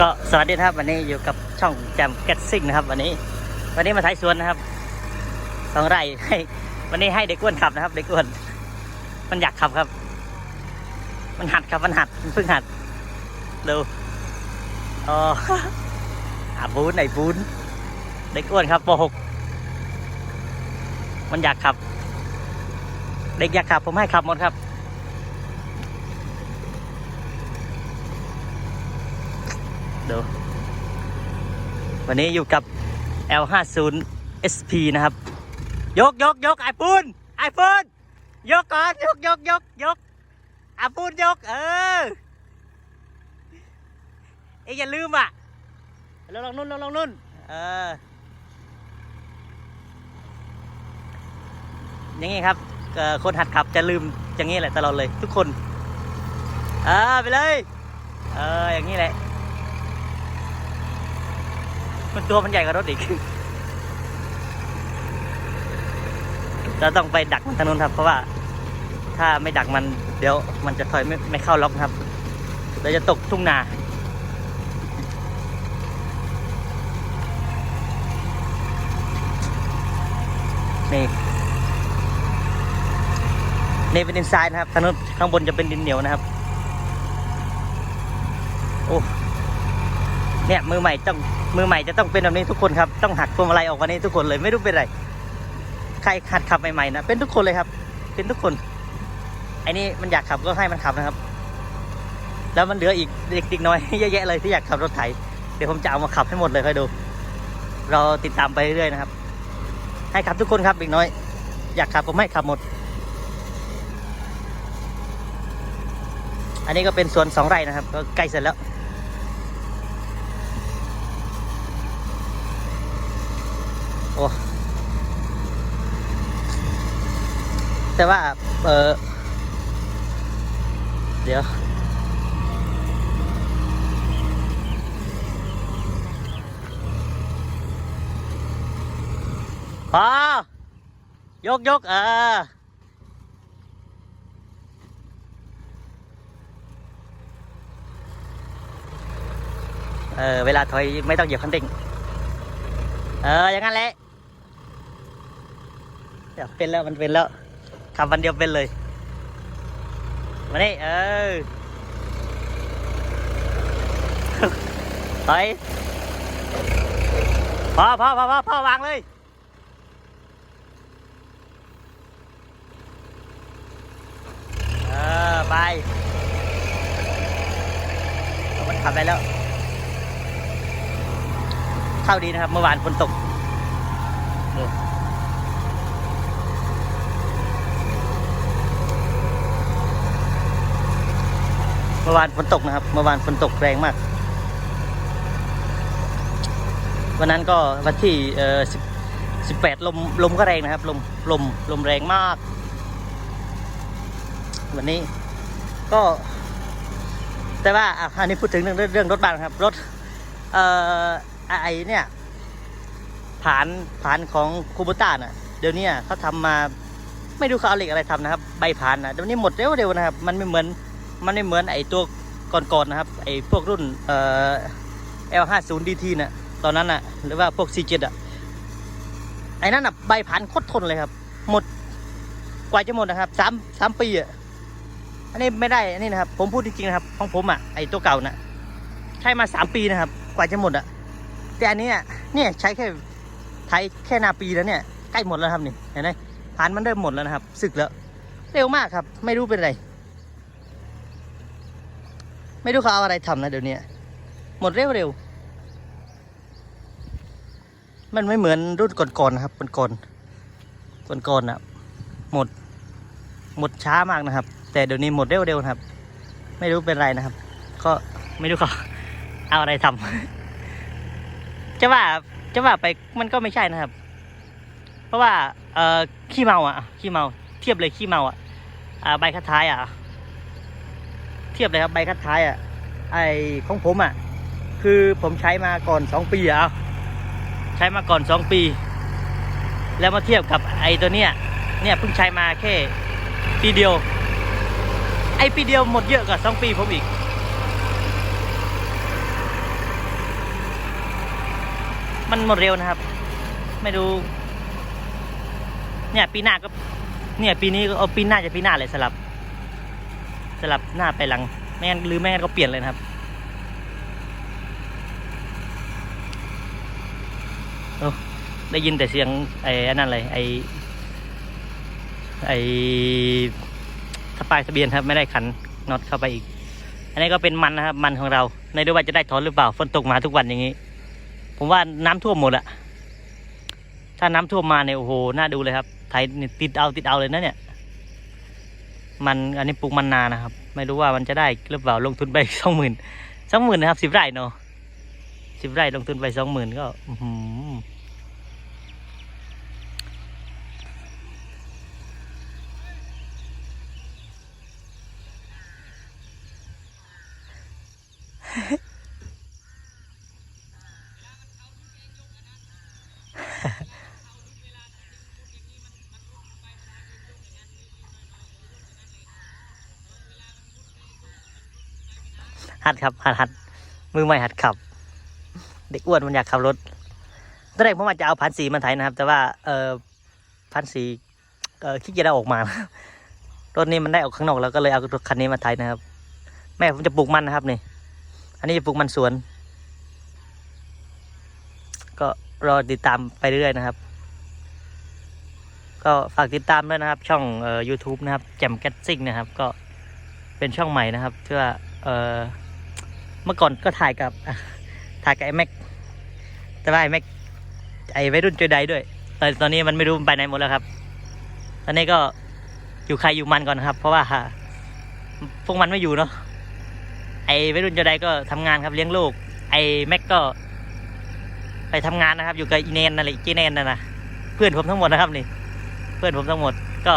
ก็สวัสดีครับวันนี้อยู่กับช่องแจมแกตซิ่งนะครับ วันนี้ วันนี้มาถ่ายสวนนะครับสองไร่ให้วันนี้ให้เด็กอ้วนขับนะครับ เด็กอ้วนมันอยากขับครับ มันหัดครับมันหัดมันเพิ่งหัดเร็วอ๋ออาบูนไอ้บูนเด็กอ้วนครับป .6 มันอยากขับ เด็กอยากขับผมให้ขับหมดครับ ดู วันนี้อยู่กับ L50 SP นะครับ ยกยกยกไอปูนไอปูนยกก่อน ยกยกยกยกไอปูนยก เออเอ้อย่าลืมอะลงลงนุ่นลงลงนุ่นเอออย่างงี้ครับคนหัดขับจะลืมอย่างงี้แหละตลอดเลย ทุกคนเออไปเลย เอออย่างนี้แหละ มันตัวมันใหญ่กว่ารถอีกเราต้องไปดักมันทางนู้นครับ เพราะว่า ถ้าไม่ดักมันเดี๋ยวมันจะถอยไม่ไม่เข้าล็อกครับเดี๋ยวจะตกทุ่งนานี่นี่เป็นดินทรายนะครับทางนู้นข้างบนจะเป็นดินเหนียวนะครับ โอ้ เนี่ยมือใหม่ต้องมือใหม่จะต้องเป็นแบบนี้ทุกคนครับต้องหักพวงมาลัยออกวันนี้ทุกคนเลยไม่รู้เป็นไรใครหัดขับใหม่ๆนะเป็นทุกคนเลยครับ เป็นทุกคนไอ้นี่มันอยากขับก็ให้มันขับนะครับ แล้วมันเหลืออีกเด็กๆน้อยเยอะแยะเลยที่อยากขับรถไถเดี๋ยวผมจะเอามาขับให้หมดเลยค่อยดู เราติดตามไปเรื่อยๆนะครับ ให้ขับทุกคนครับเด็กน้อย อยากขับผมให้ขับหมด อันนี้ก็เป็นสวนสองไร่นะครับ ก็ใกล้เสร็จแล้ว แต่ว่า เออเดี๋ยว พอ ยกยกเออเออ เวลาถอยไม่ต้องเหยียบคันเร่งเออ อย่างนั้นแหละเดี๋ยวเป็นแล้ว มันเป็นแล้ว ขับวันเดียวเป็นเลย มานี่เออถอยพอพอพอพอพอวางเลยเออไปมันขับไปแล้วเข้าดีนะครับ เมื่อวานฝนตก มื่อวานฝนตกนะครับ เมื่อวานฝนตกแรงมาก วันนั้นก็วันที่เอ่อสิบสิบแปดลมลมก็แรงนะครับ ลมลมลมแรงมาก วันนี้ก็ แต่ว่าอะอันนี้พูดถึงเรื่องเรื่องรถบ้างครับ รถ เอ่อไอเนี่ยผานผานของคูบูต้าน่ะ เดี๋ยวนี้เขาทำมาไม่รู้เขาเอาเหล็กอะไรทำนะครับ ใบผานนะเดี๋ยวนี้หมดเร็วๆนะครับ มันไม่เหมือน มันไม่เหมือนไอ้ตัวก่อนๆนะครับไอ้พวกรุ่นเอ่อ L50 DT น่ะตอนนั้นน่ะหรือว่าพวก C7 อะไอ้นั่นน่ะใบผ่านโคตรทนเลยครับ หมดกว่าจะหมดนะครับสามสามปีอะอันนี้ไม่ได้อันนี้นะครับ ผมพูดจริงๆนะครับของผมอะไอ้ตัวเก่าน่ะใช้มาสามปีนะครับ กว่าจะหมดอะแต่อันนี้เนี่ยใช้แค่ไทยแค่นาปีแล้วเนี่ยใกล้หมดแล้วครับนี่เห็นไหมผ่านมันเริ่มหมดแล้วนะครับสึกแล้ว เร็วมากครับ ไม่รู้เป็นไร ไม่รู้เขาเอาอะไรทำนะเดี๋ยวนี้หมดเร็วเร็วๆมันไม่เหมือนรุ่นก่อนๆนะครับก่อนๆก่อนๆนะหมด หมดช้ามากนะครับ แต่เดี๋ยวนี้หมดเร็วเร็วนะครับ ไม่รู้เป็นไรนะครับ ก็ไม่รู้เขาเอาอะไรทำจะว่าจะว่าไปมันก็ไม่ใช่นะครับ เพราะว่าเอ่อขี้เมาอะขี้เมา เทียบเลยขี้เมาอะใบคัดท้ายอะ ทียบเลยครับใบคัดท้ายอะไอของผมอะคือผมใช้มาก่อนสองปีอะเอาใช้มาก่อนสองปี แล้วมาเทียบกับไอตัวเนี้ยเนี่ยเพิ่งใช้มาแค่ปีเดียว ไอปีเดียวหมดเยอะกว่าสองปีผมอีกมันหมดเร็วนะครับ ไม่รู้เนี่ยปีหน้าก็ เนี่ยปีนี้ก็เอาปีหน้าจะปีหน้าเลยสลับ สลับหน้าไปหลังไม่งั้นหรือไม่งั้นก็เปลี่ยนเลยนะครับ โอ้ได้ยินแต่เสียงไอ้อนนั่นเลยไอ้ไอ้ถ้าป้ายทะเบียนครับ ไม่ได้ขันน็อตเข้าไปอีก อันนี้ก็เป็นมันนะครับ มันของเราไม่รู้ว่าจะได้ถอนหรือเปล่าฝนตกมาทุกวันอย่างนี้ ผมว่าน้ำท่วมหมดอะถ้าน้ำท่วมมาเนี่ยโอ้โหน่าดูเลยครับไทยติดเอาติดเอาเลยนะเนี่ย มันอันนี้ปลูกมันนานะครับ ไม่รู้ว่ามันจะได้หรือเปล่าลงทุนไปสองหมื่นสองหมื่นนะครับสิบไร่เนาะสิบไร่ลงทุนไปสองหมื่นก็อื หัดครับหัดหัดมือใหม่หัดขับ เด็กอ้วนมันอยากขับรถตอนแรกผมว่าจะเอาพันสีมาไถนะครับ แต่ว่าเออพันสีเออขี้เกียจเอาออกมารถนี้มันได้ออกข้างนอกแล้วก็เลยเอารถคันนี้มาไถนะครับ แม่ผมจะปลูกมันนะครับนี่ อันนี้จะปลูกมันสวน ก็รอติดตามไปเรื่อยนะครับ ก็ฝากติดตามด้วยนะครับ ช่องเอ่อ YouTube นะครับแจมแกตซิ่งนะครับ ก็เป็นช่องใหม่นะครับเพื่อเอ่อ เมื่อก่อนก็ถ่ายกับถ่ายกับไอ้แม็กแต่ว่าไอ้แม็กไอ้วัยรุ่นเจอใดด้วยแต่ตอนนี้มันไม่รู้ไปไหนหมดแล้วครับ ตอนนี้ก็อยู่ใครอยู่มันก่อนนะครับ เพราะว่าพวกมันไม่อยู่เนาะไอ้วัยรุ่นเจอใดก็ทำงานครับเลี้ยงลูก ไอ้แม็กก็ไปทำงานนะครับ อยู่กับอีเนนนั่นแหละจีเนนนั่นนะเพื่อนผมทั้งหมดนะครับนี่ เพื่อนผมทั้งหมด ก็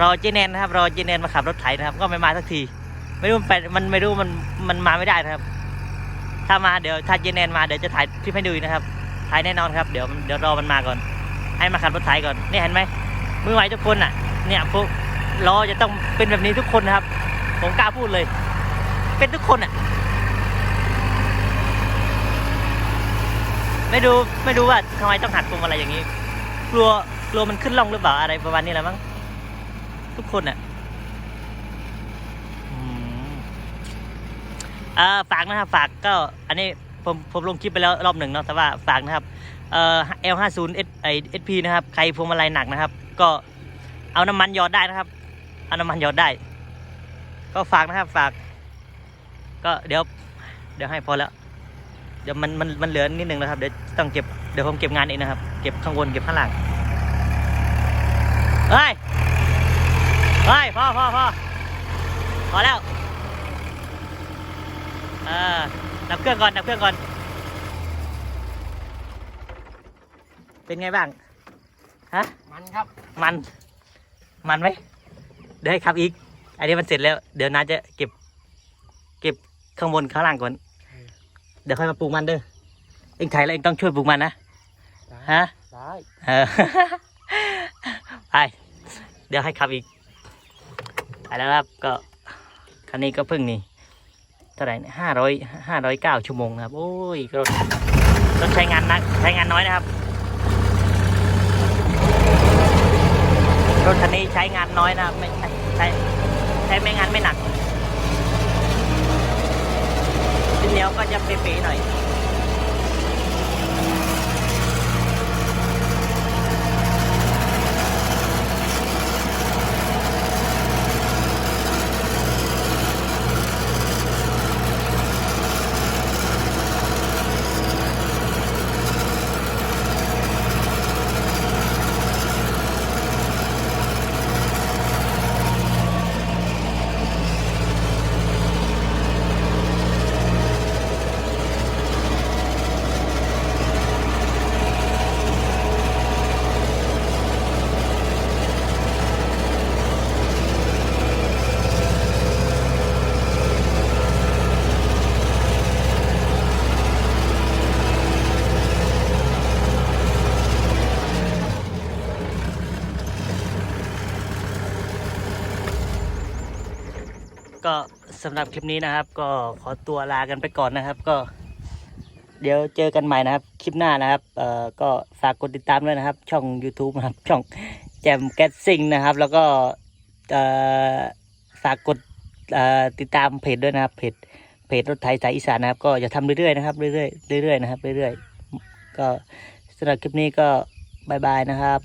รอจีเนนนะครับ รอจีเนนมาขับรถไถนะครับ ก็ไม่มาสักที ไม่รู้มันไปมันไม่รู้มันมันมาไม่ได้นะครับ ถ้ามาเดี๋ยวถ้าเจเนนมาเดี๋ยวจะถ่ายคลิปให้ดูนะครับถ่ายแน่นอนครับเดี๋ยวเดี๋ยวรอมันมาก่อน ให้มาขับรถไถก่อนนี่เห็นไหมมือใหม่ทุกคนอะ เนี่ยพวกล้อจะต้องเป็นแบบนี้ทุกคนนะครับ ผมกล้าพูดเลย เป็นทุกคนอะ ไม่ดูไม่รู้ว่าทำไมต้องหัดพวงมาลัยอย่างนี้ กลัวกลัวมันขึ้นล่องหรือเปล่าอะไรประมาณนี้แหละมั้งทุกคนอะ อืม เอ่อฝากนะครับฝากก็อันนี้ผมผมลงคลิปไปแล้วรอบหนึ่งเนาะแต่ว่าฝากนะครับเอ่อ L50 S ไอ SP นะครับใครพวงมาลัยหนักนะครับ ก็เอาน้ำมันหยอดได้นะครับ เอาน้ำมันหยอดได้ ก็ฝากนะครับฝาก ก็เดี๋ยว เดี๋ยวให้พอแล้ว เดี๋ยวมันมันมันเหลือนิดนึงนะครับเดี๋ยวต้องเก็บเดี๋ยวผมเก็บงานเองนะครับ เก็บข้างบนเก็บข้างล่างเฮ้ยเฮ้ยพอพอพอพอแล้ว เออดับเครื่องก่อนดับเครื่องก่อน เป็นไงบ้าง ฮะ มันครับ มัน มันไหมเดี๋ยวให้ขับอีก อันนี้มันเสร็จแล้ว เดี๋ยวน้าจะเก็บ เก็บข้างบนข้างล่างก่อน เดี๋ยวค่อยมาปลูกมันเด้อ เองไถแล้วเองต้องช่วยปลูกมันนะ ฮะ ได้เออ ไป เดี๋ยวให้ขับอีกไปแล้วครับ ก็คันนี้ก็เพิ่งนี่ เท่าไหร่ห้าร้อยห้าร้อยเก้าชั่วโมงนะครับ โอ้ยรถรถใช้งานนักใช้งานน้อยนะครับ รถคันนี้ใช้งานน้อยนะครับไม่ใช้ใช้ใช้ไม่งานไม่หนักทีเดียวก็จะเป๋ๆหน่อย ก็ สำหรับคลิปนี้นะครับ ก็ขอตัวลากันไปก่อนนะครับ ก็ เดี๋ยวเจอกันใหม่นะครับ คลิปหน้านะครับเอ่อก็ฝากกดติดตามด้วยนะครับ ช่อง YouTube นะครับ ช่องแจมแกสซิงนะครับ แล้วก็เอ่อฝากกดเอ่อติดตามเพจด้วยนะครับเพจเพจรถไถสายอีสานนะครับ ก็จะทำเรื่อยๆนะครับเรื่อยๆเรื่อยๆนะครับเรื่อยๆก็สำหรับคลิปนี้ก็บายบายนะครับ